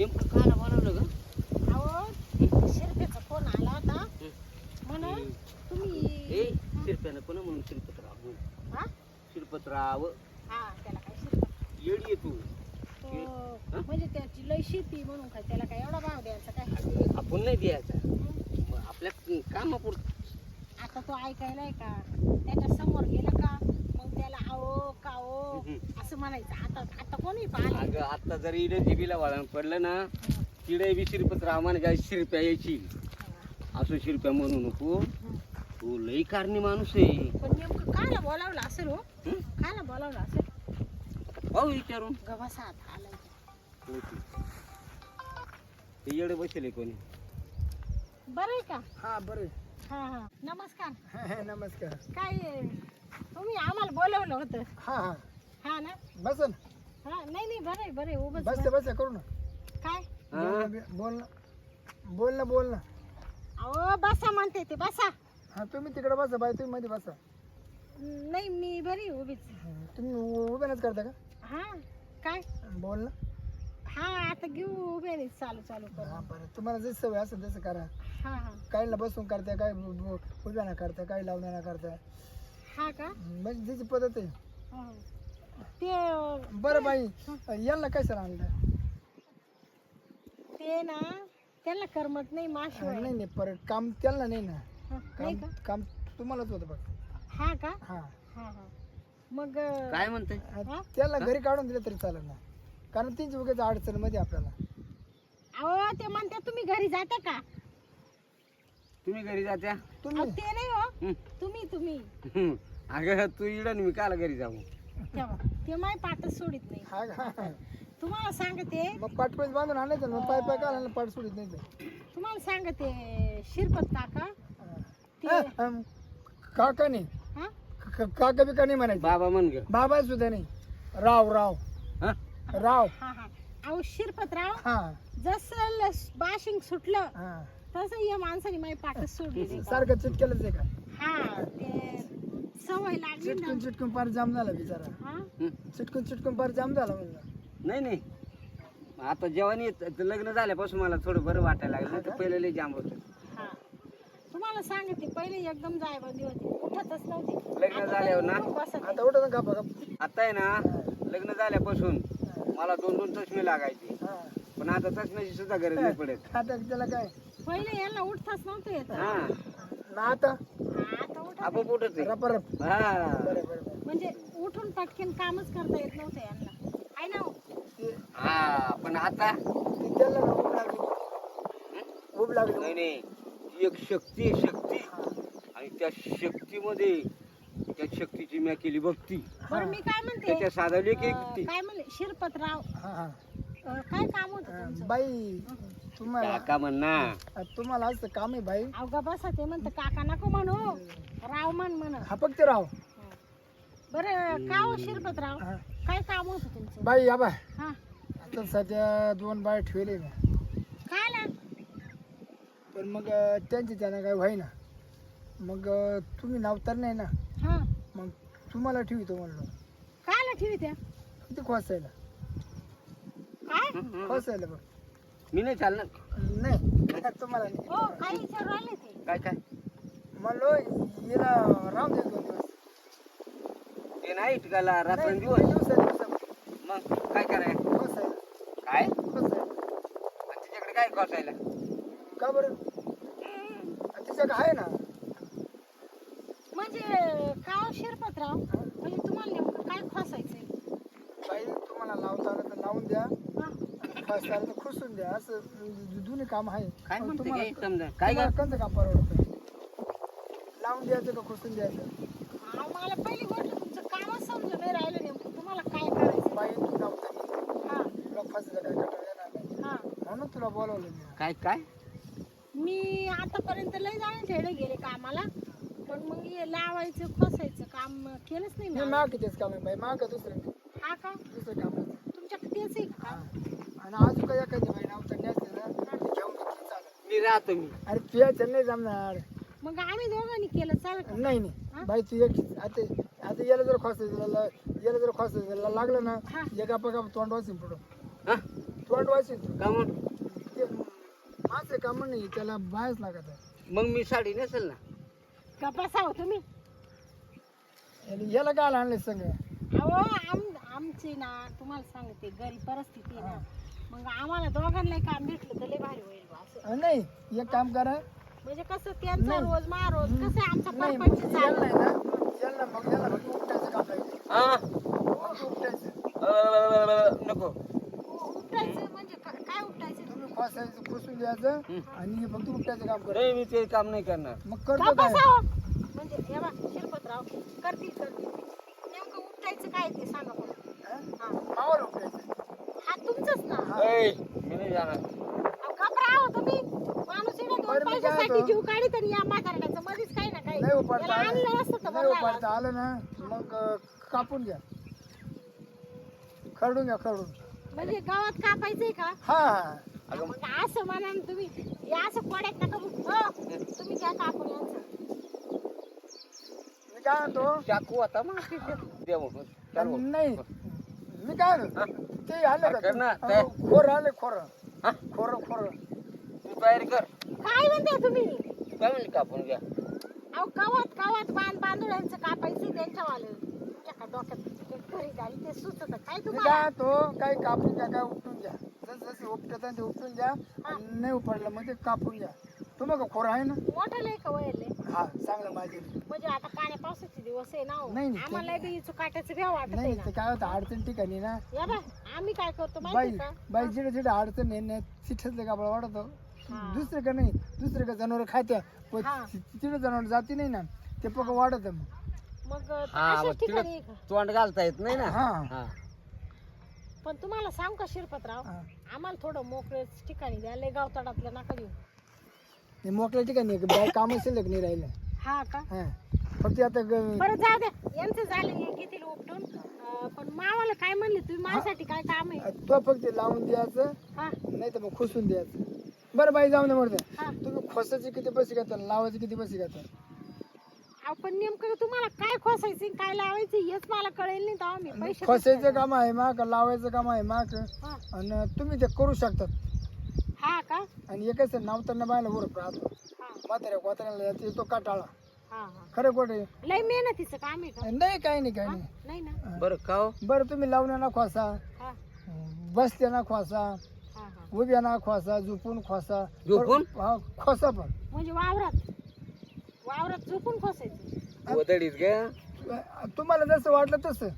नेमकं काला बोलावलं ग अहो शिरपेचा फोन आला होता. म्हणून तुम्ही ए शिरप्यानं कोणा म्हणून शिरपतराव? म्हणून हा? शिरपतराव. हा त्याला काय शिरपत येडी आहे तू. तो म्हणजे त्याची लय शेती म्हणून काय त्याला काय एवढा भाव द्यायचा काय? आपण नाही द्यायचा. आपल्या कामापुरतं. आता तो ऐकायला आहे का? त्याच्यासमोर गेलं का? मग त्याला आओ काओ. असं म्हणायचं. आता कोणी पाहिलं अगं आता जरी इडे जिबीला वळण पडलं ना तिडे बी शिरपतराव म्हणजे शिरप्या यायची. असं शिरप्या म्हणू नको. तू लई कारणी माणूस आहे. पण नेमकं कायला बोलावलं असेल हो? हं? कायला बोलावलं असेल? पाहू विचारून. गव्हाचा हात आलाय. ते येडे बसेल कोणी. बरं आहे का? हा बरं हा हा. नमस्कार. नमस्कार. काय तुम्ही आम्हाला बोलवलं होतं. हा हा. हा ना? बस ना. हा नाही नाही बरं आहे बरं आहे उभंच बस. बस करू ना. काय? हा? बोल ना. बोल ना बोल ना. अहो बसा म्हणते ते बसा. हा तुम्ही तिकडे बसा बाई तुम्ही मध्ये बसा. नाही मी बरी आहे उभीच. तुम्ही उ- उभ्यानंच करता का? हा काय? बोल ना. हा आता घेऊ उभे नाही चालू चालू करू. हा बरं तुम्हाला जसं सवय असेल तसं करा. हा हा. काहीला बसून करता काय उभ्याना करता काही लावण्याना करता हा का? म्हणजे त्याची पद्धत आहे. हा. ते बरं बाई यांना काय सर आणलं? ते ना त्यांना करमत नाही माशिवाय नाही नाही परत काम त्यांना नाही ना. हा, नाही काम का? काम तुम्हालाच होतं बघ हा का? हा. हा हा. मग अं, काय म्हणते हा? त्याला घरी काढून दिलं तरी चालेल ना. कारण तीच उगाच अडचणमध्ये आपल्याला. अहो ते म्हणते तुम्ही घरी जाता का? तुम्ही घरी जात्या? तुम्ही? ते नाही हो. हं. तुम्ही तुम्ही. हं. अगं तू इडन मी काला घरी जाऊ. तेव्हा. ते माय पाठच सोडित नाही. हा का? तुम्हाला सांगते. मग पाठपेच बांधून आणायचं ना मग पाय पाय का आणायला पाठ सोडित नाही ते. तुम्हाला सांगते शिरपत काका. ते हा, अम, काका नाही. हा? क- क- काका बिका नाही म्हणायचं. बाबा म्हण ग. बाबा सुद्धा नाही. राव राव. हा? राव. हा हा. अहो शिरपतराव हा. जसं लस- बाशिंग सुटलं हा. तसं या माणसाने माझी पाठच सोडली नाही. सारखं चिटकेलंच आहे का? हा ते सवय लागली ना. चिटकून चिटकून पार जाम झाला बिचारा. हा. चिटकून चिटकून पार जाम झाला म्हणलं. नाही नाही. आता जेवण येत लग्न झाल्यापासून मला थोडं बरं वाटायला लागलं. नाही तर पहिले लई जाम होतं. हा. तुम्हाला सांगते पहिले एकदम जायबंदी होती. उठतच नव्हते. लग्न झाल्यावर ना? आता उठत ना गप्पा आता आहे ना लग्न झाल्यापासून मला दोन दोन चष्मे लागायचे. हा. पण आता चष्म्याची सुद्धा गरज नाही पडत. आता त्याला काय? पहिले यांना उठताच नव्हतं येत. हा. ना आता? हा, आपोआप उठत आहे. हा. म्हणजे उठून पटकन कामच करता येत नव्हतं यांना. आहे ना हो? हा पण आता त्याला ना लागली. नाही नाही. ती एक शक्ती आहे शक्ती. आणि त्या शक्तीमध्ये त्या शक्तीची मी केली भक्ती. बरं मी काय म्हणते? त्याच्या साधवली की अं, काय म्हणले? शिरपतराव. हा हा. अं, काय काम होतं तुमचं? बाई. तुम्हाला काका म्हण. तुम्हाला असं काम आहे बाई. अवघा बसा ते म्हणतं काका नको म्हणू. राव म्हण म्हण हा फक्त राव. बरं का हो शिरपतराव हा. काय काम होतं तुमचं? बाई या बाय. हा. आता सध्या दोन बाय ठेवले मी पण मग अं, त्यांची त्यांना काय व्हाय ना मग अं, तुम्ही नाव तर नाही ना. हा. मग तुम्हाला ठेवितो म्हणलो. काय ना ठेवी त्या किती खोसायला. काय खोसायला बघ. मी नाही चालणार. नाही तुम्हाला नाही. हो काय विचार राहिले ते? काय काय? म्हणलो हिला राम दे दोन दिवस. ते नाही टिकायला रात्र नाही, दिवस. दिवसा दिवसा मग काय कराय खोसायला काय? आणि तिच्याकडे काय खोसायला का बरं? आणि तिच्याकडे आहे ना? म्हणजे का हो शिरपतराव? म्हणजे तुम्हाला नेमकं काय खोसायचंय बाई तुम्हाला लावता आलं तर लावून द्या. आलं तर खुसून द्या. असं जुने काम आहे. काय मग म्हणते तुम्हाला- काय समजा काय तुम्हाला काय कोणतं काम परवडतं? लावून द्यायचं का खुसून द्यायचं? अहो, मला पहिली गोष्ट तुमचं कामच समजून नाही राहिलं नेमकं. तुम्हाला काय करायचं बाई तू हा. तुला फसलं काय कटाळ येणार नाही हा. म्हणून तुला बोलावलं मी. काय काय? मी आतापर्यंत लय जाणे झेडे गेले कामाला. पण मग हे लावायचं खोसायचं काम केलंच नाही मी माग तेच काम आहे बाई. माग दुसरं. हा का? दुसरं काम आहे. तुमच्याकडे तेच आहे का? आणि अजून काय एखादी बाई नाव तर असते ना ते घेऊन ते चालेल. मी राहतो मी. अरे पियाचं नाही जमणार. मग आम्ही दोघांनी केलं चालेल का? नाही? नाही. बाई तू एक आता आता याला जर खोसायचं याला जर खोसायचं लागलं ना हा. एका पका तोंड वाचून पुढं. हा? तोंड वाशील तू. का मग ते माझं काम नाही त्याला बायच लागत आहे. मग मी साडी नेसेल ना? कपासा हो तुम्ही? आणि याला काय आणले सगळं अहो आम आमची ना तुम्हाला सांगते गरीब परिस्थिती आहे ना. मग आम्हाला दोघांना काम भेटलं तर लय भारी होईल बा असं. अं, नाही एक काम करा. म्हणजे कसं त्यांचा नाही. रोज मा रोज कसं आहे आमचा नाही परपंच मग चालू? याला आहे ना याला मग याला फक्त उपटायचं काम पाहिजे हा. फक्त उपटायचं? अं, नको. उपटायचं म्हणजे का- काय उपटायचं? तुम्ही खोसायचं खुसून द्यायचं आणि हे फक्त उपटायचं काम करा. नाही मी ते काम नाही करणार. मग करतो काय? म्हणजे हे बा शिरपतराव करतील करतील. नेमकं उपटायचं काय ते सांगा हं? उपटायचं. हा तुमचंच ना. ऐ, मी नाही जाणार. अहो, घाबरा हो तुम्ही. माणूस येणं दोन बरं, मी काय पैशासाठी म्हणतो? जीव काढीत आणि या म्हातारड्याचं मध्येच काही ना काही. नाही उपाडता याला असतं तर आलं बरं नाही झालं. उपाडता आलं ना मग अं, कापून घ्या. खरडून घ्या खरडून. असतं. म्हणजे गावात कापायचंय का? हा. हा अगं मग असं म्हणा ना तुम्ही. हे असं नका बघू. हो तुम्ही घ्या कापून यांचं. मी काय म्हणतो? चाकू आता मग दे मग चाल. मग. नाही. मी काय ते आलं कर ना, का ते. खोर आले खोर. हा? खोर खोर. तू तयारी कर. काय म्हणते तुम्ही? काय म्हणली कापून घ्या? अहो गावात गावात बांध बांधुड्यांचं कापायचं त्यांच्यावालं. तुमच्या का डोक्यात ते घरी घाली ते सुचत. काय मी तुम्हाला? काय म्हणतो? काही कापून घ्या काय उपटून घ्या. जसं जसं उपटत ते उपटून घ्या. आणि नाही उपडलं मग ते कापून घ्या. तुम्हाला खोर आहे ना? मोठं लय का वयले? हा चांगलं माझे म्हणजे आता पाण्या पावसाचे दिवस आहे ना हो. नाही, नाही, आम्हाला बी चुकाट्याचं भ्या वाटत नाही ना ते काय होतं अडचण ठिकाणी ना. या बाय आम्ही काय करतो बाई माहिती का? बाई जिथे जिथे अडचण ना तिथेच कापड वाढतो. हा. दुसरं का नाही दुसरं का जनावर खात्या पण हा. तिथे जनावर जाती नाही ना ते पक वाढत मग. मग हा मग अशाच ठिकाणी तिला? तोंड घालता येत नाही ना. हा. हा. पण तुम्हाला सांग का शिरपतराव? हा. आम्हाला थोडं मोकळेच ठिकाणी द्या लय गावतडातलं नका देऊ. हे मोकळ्या ठिकाणी आहे, बाई काम शिल्लक नाही राहिलं. हा का? हा. फक्त आता ग- बरं जाऊ द्या. यांचं झालं हे घेतील उपटून. अं, पण मावाला काय म्हणले तुम्ही? माझ्यासाठी काय काम आहे? तो फक्त लावून द्यायचं हा. नाही तर मग खुसून द्यायचं. बरं बाई जाऊन दे हा. तुम्ही खोसाचे किती पैसे घेता लावायचे किती पैसे घेता? अहो, पण नेमकं तुम्हाला काय खोसायचं काय लावायचं हेच मला कळेल नाही तेव्हा मी पैसे खोसायचं काम आहे माक लावायचं काम आहे माक हा. आणि तुम्ही ते करू शकतात हा का? आणि एकच नावताना बायला उरक राहतो हा. म्हाताऱ्या कोताऱ्याला येते तो काटाळा. हा हा. खरं खोटे लय मेहनतीचं काम आहे का? नाही काही नाही काही हा? नाही. नाही ना? बरं का हो? बरं तुम्ही लावण्याना खोसा हा. बसत्याना खोसा हा हा. उभ्याना खोसा झोपून खोसा झोपून? हा खोसा पण. म्हणजे वावरात. वावरात झोपून खोसायचं. गोदडीत घ्या. तुम्हाला जसं वाटलं तसं.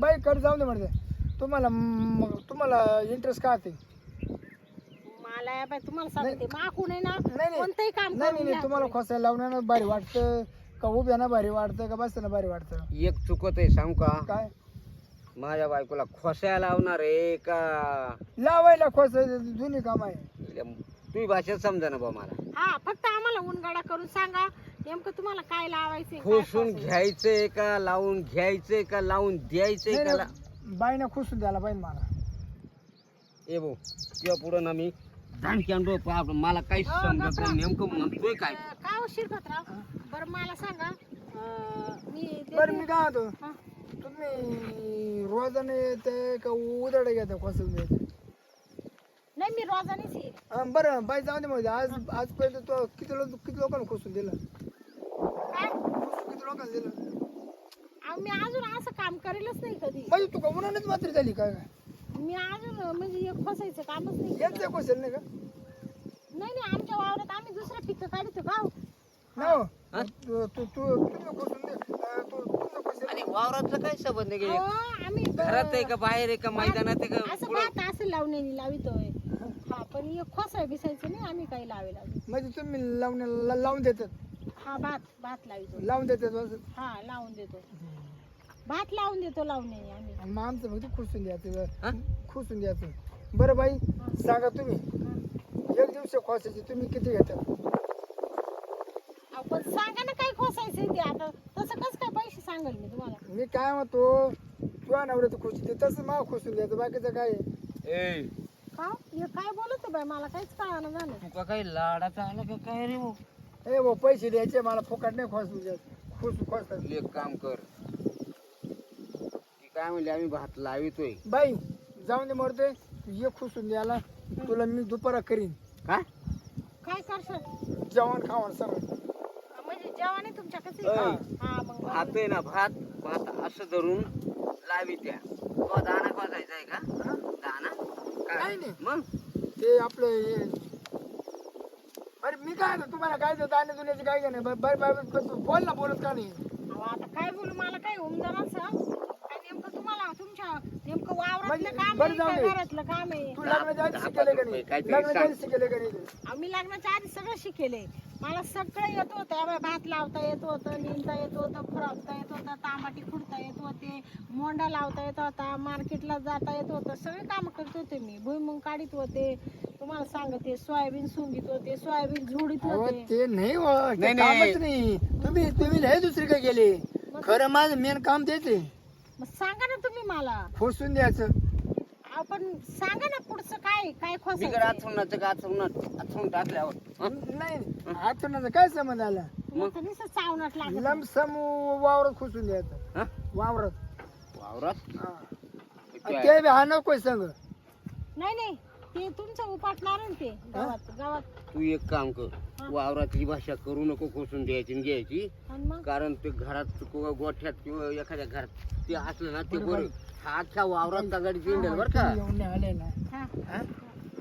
बाई कर जाऊ दे म्हणते तुम्हाला मग तुम्हाला इंटरेस्ट का ते? मला या बाई तुम्हाला सांगते माकून आहे ना नाही नाही. कोणतंही काम नाही करून नाही द्या. तुम्हाला खोसायला लावण्यानं भारी वाटतं. का उभ्यानं भारी वाटतं का बसताना भारी वाटतं? एक चुकत आहे सांग का? काय? माझ्या बायकोला खोसायला लावणार आहे का? लावायला खोसायचं जुनी काम आहे. तुम्ही भाषेत समजा ना बा मला. हा फक्त आम्हाला उनगाडा करून सांगा नेमकं तुम्हाला काय लावायचंय काय खोसून. घ्यायचंय का लावून घ्यायचंय का लावून द्यायचंय का ला- बाईनं खुसून द्यायला पाहिजे मला. ए भाऊ तुझ्या पुढं ना मी डोकं आपलं. मला काहीच हो, समजत गप्पा. नाही नेमकं म्हणतोय काय? अं, का हो? शिरपतराव बरं मला सांगा अं, मी बरं मी काय होतो हा. तुम्ही रोजाने येते का उदड घेता नाही मी रोजानेच येईल बरं बाई जाऊ दे मग. आज आजपर्यंत तो किती लोक किती लोकांना खोसून दिलं? काय? किती लोकांना दिलं? अहो, मी अजून असं काम करेलच नाही कधी. म्हणजे तू का उन्हानेच मात्र झाली काय? मी अजून म्हणजे हे खोसायचं कामच नाही केलं. यांचं क्वेश्चन नाही का नाही नाही आमच्या वावरात आम्ही दुसरं पिकं काढतो का हो? ना हो. तू तू तू तुझं खोसून दे अं, तू तुझं खोसून आणि वावरातलं काय संबंध आहे अहो, की? आम्ही घरात आहे का बाहेर आहे का मैदानात आहे का असं पुढं? असं लावण्याने लावितोय हा पण हे खोसाय बिसायचं नाही आम्ही काही अजून म्हणजे तुम्ही लावून लावून देतात हा भात भात लावितो लावून देतात असं. हा लावून देतो भात लावून देतो लावण्याने आम्ही. आणि मग आमचं फक्त खुसून हा? द्यायचं खुसून द्यायचं. बरं बाई सांगा तुम्ही. एक दिवस खोसायचे तुम्ही किती घेतात अहो, पण सांगा ना काय खोसायचं ते आता. तसं कसं काय पैसे सांगेल मी तुम्हाला? मी काय म्हणतो तुझ्या नवऱ्याचं खुश ते तसं मला खुसून द्यायचं बाकीचं काय आहे? ए का? हे काय बोलत बाय मला काहीच कळानं झालं. तुका काही लाडाचा आला का काय रे भाऊ? ए भाऊ पैसे द्यायचे मला फुकट नाही खोसून द्यायचं. खुश खोसतात एक काम कर. काय म्हणली आम्ही भात लावितोय. बाई जाऊन दे मरते तू ये खुसून द्यायला तुला मी दुपारा करीन. काय? काय करशाल? जेवण खावण सगळं म्हणजे जेवण आहे तुमच्या कसं. हा. मग भात आहे ना भात भात असं धरून लावी त्या. तो दाना बघायचा आहे का? दाना काय? नाही, नाही. मग? ते आपलं हे. अरे मी काय तुम्हाला काय देतो? आणि दुनियाची काय नाही बर बर बर- बोल ना बोलत का नाही? अहो, आता काय बोलू? मला काय उमजणार असं? काय तुमच्या नेमकं वावरातलं म्हणजे काम बरं आहे जाऊ दे. घरातलं काम आहे? तू लग्नाच्या आधी दहा- शिकेले का पाच नाही? रुपये काहीतरी लग्नाच्या सांग. आधी शिकेले का नाही आम्ही लग्नाच्या आधी सगळं शिकेले. मला सगळं येत होतं. भात लावता येत होतं निंदता येत होतं खुरपता येत होतं तांबाटी खुडता येत होते मोंडा लावता येत होता मार्केटला जाता येत होतं. सगळे कामं करत होते मी. भुईमुंग काढीत होते. तुम्हाला सांगते सोयाबीन सुंगीत होते सोयाबीन झुडीत अहो, होते. ते नाही हो, ते नाही, नाही. कामच नाही. तुम्ही तुम्ही लय दुसरी काय गेले खरं माझं मेन काम तेच आहे. मग सांगा ना तुम्ही मला. खोसून द्यायचं. आपण सांगा ना पुढचं काय काय बिगर खोसायचं का टाकल्यावर? हं? नाही काय संबंध आला? मग तर नुसतं चावण्यात लागत लमसम वावरात खोसून द्यायचं. हं? वावरात. हा. ते बी हा नकोय संग. नाही नाही ते तुमचं उपाटणार आहे ना ते गावात गावात. तू एक काम कर. वावरातली भाषा करू नको खोसून द्यायची आणि घ्यायची. आणि मग? कारण ते घरात किंवा गोठ्यात किंवा एखाद्या घरात ते असलं ना ते बरं, हा अख्ख्या वावरात तगाडी चिंडेल बरं का? तुम्ही येऊन नाही आले ना. हा. हा?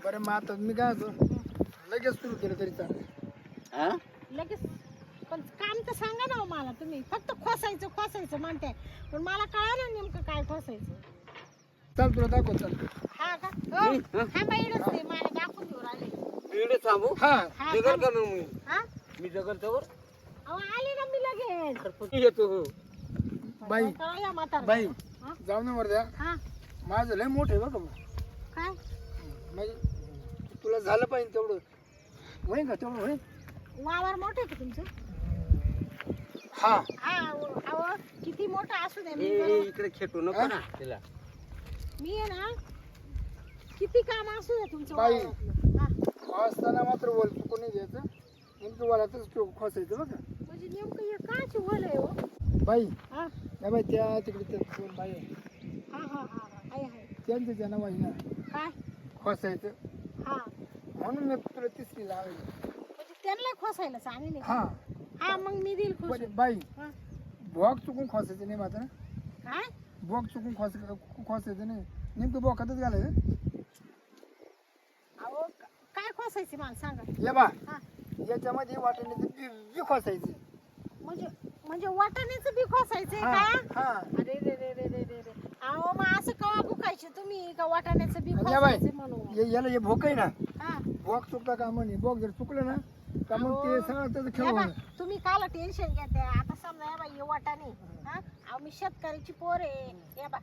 बरं मग आता मी काय होतो? लगेच सुरू केलं तरी चालेल. हा? लगेच. पण काम तर सांगा ना हो मला तुम्ही. फक्त खोसायचं खोसायचं म्हणते पण मला कळालं नेमकं काय खोसायचं. चल तुला दाखव चल. हा का? हं, हो हं. हा बाईडच ते मला दाखवून देऊ राहिले. इकडे थांबू? हा. हा जगल थांब. का मग मी? हा? मी जगल तर अहो आले ना मी लगेच. येतो. हो बाई कळलं या म्हातारं. बाई हा? जाऊ बरं हा. माझं लय मोठं आहे बघा मग. काय? म्हणजे तुला झालं पाहिजे तेवढं. होईन का तेवढं होईन? वावर मोठं का तुमचं? हा. हा अहो अहो, किती मोठं असू दे मी बरोबर- इकडे खेटू नको ना तिला. मी आहे ना किती काम असू दे तुमचं बाई. वावरातलं. हा. असताना मात्र बोल चुकून नाही द्यायचं नेमकं वलातच ठेव- खोसायचं बघा म्हणजे नेमकं हे काच वल आहे हो? बाई. हा? नाही बाई त्या तिकडे त्या दोन बाई आहे. हा हा हा हा. आहे आहे. त्यांचं ज्यांना वाई ना काय? खोसायचं. हा. म्हणून मी तुला तिसरी लावायची म्हणजे त्यांना खोसायला सांगे नाही हा. हा मग मी देईल खोसून. बाई. हा. भोग चुकून खोसायचं नाही मात्र. काय? भोग चुकून खोस खोसायचं नाही. नेमकं बोकातच घालायचं. अहो क- काय खोसायचे मला सांगा. ये बा. हा. याच्यामध्ये बी खोसायचं. म्हणजे म्हणजे वाटाण्याचं बी खोसायचंय हा का? हा. अरे रे रे रे रे रे रे. अहो मग असं कवा बुकायचे तुम्ही? का वाटाण्याचं बी आणि या बाई खोसायचे म्हणून? याला हे भोक आहे ना. हा. भोग चुकता का म्हणे? भोग जर चुकलं ना का मग ते सगळं त्याचं होणार. तुम्ही काला टेन्शन घेते आता समजा या बाई हे वाटाणे हा? मी शेतकऱ्याची पोर आहे. या बा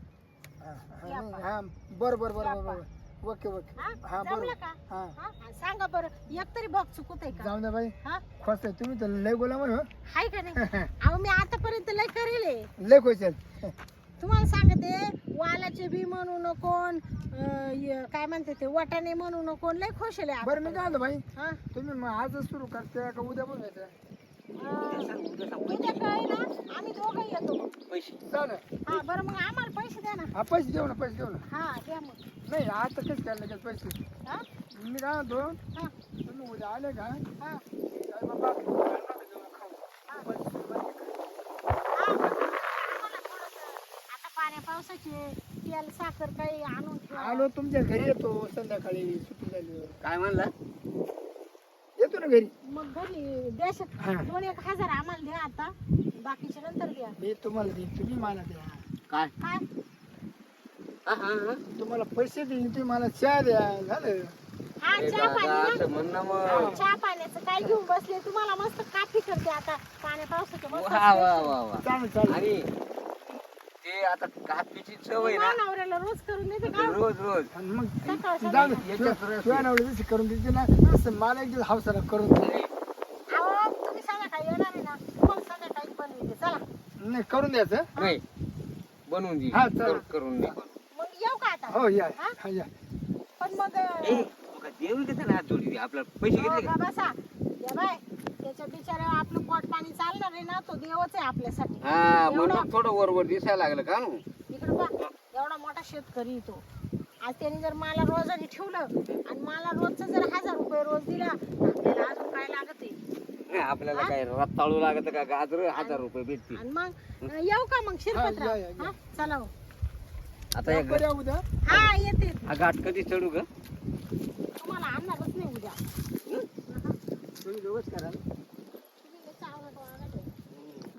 हा, हा. हा बर बर बर. बर ओके ओके. हा? हा जमलं बरोबर. का? हा. हा आणि सांगा बरं एक तरी बघ चुकत आहे का? जाऊ द्या बाई. हा? खोस आहे. तुम्ही तर लय बोला म्हण हाय का नाही? अहो मी आतापर्यंत लय करेल आहे. लय खोशाल तुम्हाला सांगते वालाचे बी म्हणू नको अं, य- काय म्हणते ते वाटाणे म्हणू नको लय खुश आहे बरं मी काय म्हणतो बाई? हा? तुम्ही मग आजच सुरू करते का उद्या पण उद्या काय ना आम्ही दोघं येतो. पैसे चालेल हा बरं मग आम्हाला पैसे द्या ना. हा पैसे देऊ ना पैसे देऊ ना. हा द्या मग. नाही आता कसं काय लगेच पैसे? हा? मी काय म्हणतो हा. तुम्ही उद्या आले का? हा. काय बाबा. हा, आता पाण्या पावसाचे तेल साखर काही आणून ठेवा. आलो तुमच्या घरी येतो. संध्याकाळी सुट्टी झाली. काय म्हणला? ना घरी? मग घरी देशात हा. दोन एक हजार आम्हाला द्या आता. बाकीचे नंतर द्या. मी तुम्हाला देईन. तुम्ही मला द्या. काय? काय? हा, हा, हा. तुम्हाला पैसे देईन तुम्ही मला चहा द्या. झालं? हा चहा दादा, पाणी असं ना. म्हण ना हा, मग. चहा पाण्याचं काय घेऊन बसले? तुम्हाला मस्त काफी करते आता. पाण्या पावसाच्या मस्त वा वा वा वा. चालेल चालेल. आणि ते आता कापीची चव आहे ना. नवऱ्याला रोज करून देते का? रोज रोज. आणि मग सकाळ जाऊ दे. याच्यात तुला- रस तुला आहे. नवरी जशी करून देते ना तसं मला एक दिवस हौसाला करून दे. अहो तुम्ही संध्याकाळी येणार आहे ना. तुम्हाला संध्याकाळी बनवते चला. नाही करून द्यायचं? नाही. बनवून दे. हा. कर- करून दे. मग येऊ का आता? हो या. हा? हा, या. पण मग ए, तुका देऊन घेते ना हात जोडी आपला पैसे हो घेतले का? का बसा या बाय. त्याच्या बिचाऱ्या आपलं पोट पाणी चालणार आहे ना तो देवच आहे आपल्यासाठी. हा एवढा- म्हणून थोडं वरवर दिसायला लागलं का नु इकडे एवढा मोठा शेतकरी आहे तो. आज त्यांनी जर मला रोजाने ठेवलं आणि मला रोजचं जर हजार रुपये रोज दिला तर आपल्याला अजून काय लागत आहे? नाही, आपल्याला काय रताळू लागत का गाजर हजार रुपये भेटतील. आणि मग अं, येऊ का मग या, या. हा चला हो. आता या बरं, उद्या. हा येते. हा घाट कधी चढू ग? तुम्हाला आणणारच नाही उद्या. तुम्ही दोघंच करा ना.